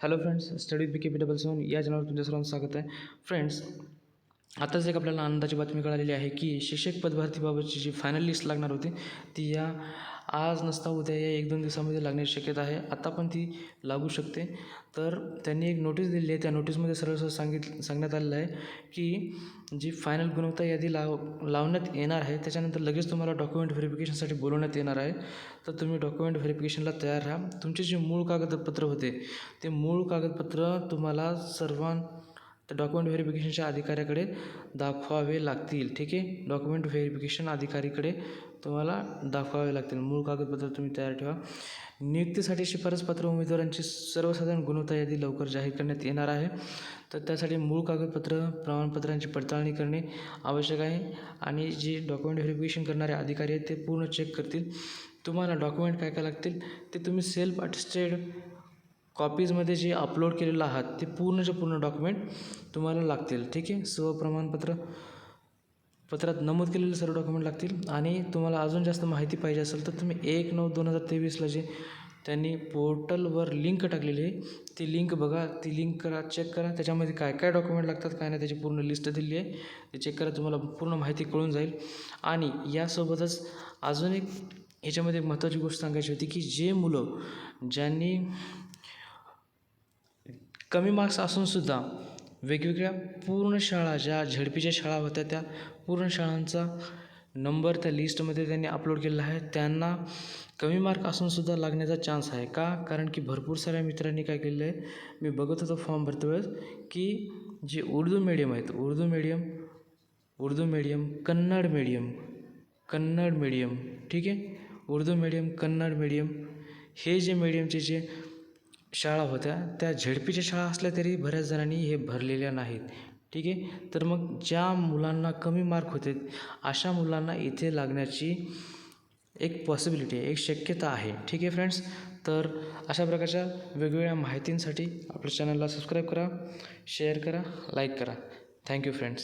Hello friends study B K P double seven या चॅनलवर तुमच्या सर्वांचं स्वागत आहे. फ्रेंड्स आताच एक आपल्याला आनंदाची बातमी कळालेली आहे की शिक्षक पदभरतीबाबतची जी फायनल लिस्ट लागणार होती ती या आज नसता उद्या या एक दोन दिवसामध्ये लागण्याची शक्यता आहे. आता पण ती लागू शकते. तर त्यांनी एक नोटीस दिलेली आहे. त्या नोटीसमध्ये सरळ सरळ सांगित सांगण्यात आलेलं आहे की जी फायनल गुणवत्ता यादी लाव लावण्यात येणार आहे त्याच्यानंतर लगेच तुम्हाला डॉक्युमेंट व्हेरिफिकेशनसाठी बोलवण्यात येणार आहे. तर तुम्ही डॉक्युमेंट व्हेरिफिकेशनला तयार राहा. तुमचे जे मूळ कागदपत्र होते ते मूळ कागदपत्र तुम्हाला सर्वां त्या डॉक्युमेंट व्हेरिफिकेशनच्या अधिकाऱ्याकडे दाखवावे लागतील ठीक आहे? डॉक्युमेंट व्हेरिफिकेशन अधिकारीकडे तुम्हाला दाखवावे लागतील. मूळ कागदपत्र तुम्ही तयार ठेवा. नियुक्तीसाठी शिफारसपत्र उमेदवारांची सर्वसाधारण गुणवत्ता यादी लवकर जाहीर करण्यात येणार आहे. तर त्यासाठी मूळ कागदपत्र प्रमाणपत्रांची पडताळणी करणे आवश्यक आहे आणि जे डॉक्युमेंट व्हेरिफिकेशन करणारे अधिकारी आहेत ते पूर्ण चेक करतील. तुम्हाला डॉक्युमेंट काय काय लागतील ते तुम्ही सेल्फ अटेस्टेड कॉपीजमध्ये जे अपलोड केलेलं आहात ते पूर्णचे पूर्ण डॉक्युमेंट तुम्हाला लागतील ठीक आहे? स्व प्रमाणपत्र पत्रात नमूद केलेले सर्व डॉक्युमेंट लागतील. आणि तुम्हाला अजून जास्त माहिती पाहिजे असेल तर तुम्ही एक नऊ दोन हजार तेवीसला जे त्यांनी पोर्टलवर लिंक टाकलेली आहे ती लिंक बघा. ती लिंक करा चेक करा. त्याच्यामध्ये काय काय डॉक्युमेंट लागतात काय नाही त्याची पूर्ण लिस्ट दिली आहे. ते चेक करा तुम्हाला पूर्ण माहिती कळून जाईल. आणि यासोबतच अजून एक ह्याच्यामध्ये महत्त्वाची गोष्ट सांगायची होती की जे मुलं ज्यांनी कमी मार्क्स असूनसुद्धा वेगवेगळ्या पूर्ण शाळा ज्या झेडपीच्या शाळा होत्या त्या पूर्ण शाळांचा नंबर त्या लिस्टमध्ये त्यांनी अपलोड केलेला आहे. त्यांना कमी मार्क असूनसुद्धा लागण्याचा चान्स आहे. का? कारण की भरपूर साऱ्या मित्रांनी काय केलेलं आहे मी बघत होतो फॉर्म भरते वेळेस की जे उर्दू मीडियम आहेत Urdu medium Urdu medium Kannada medium Kannada medium ठीक आहे? उर्दू मीडियम कन्नड मीडियम हे जे मीडियमचे जे शाळा होत्या. त्या झेडपीच्या शाळा असल्या तरी बऱ्याच जणांनी हे भरलेल्या नाहीत. ठीक आहे? तर मग ज्या मुलांना कमी मार्क होते अशा मुलांना इथे लागण्याची एक पॉसिबिलिटी आहे एक शक्यता आहे. ठीक आहे फ्रेंड्स तर अशा प्रकारच्या वेगवेगळ्या माहितींसाठी आपल्या चॅनलला सबस्क्राईब करा शेअर करा लाईक करा. Thank you friends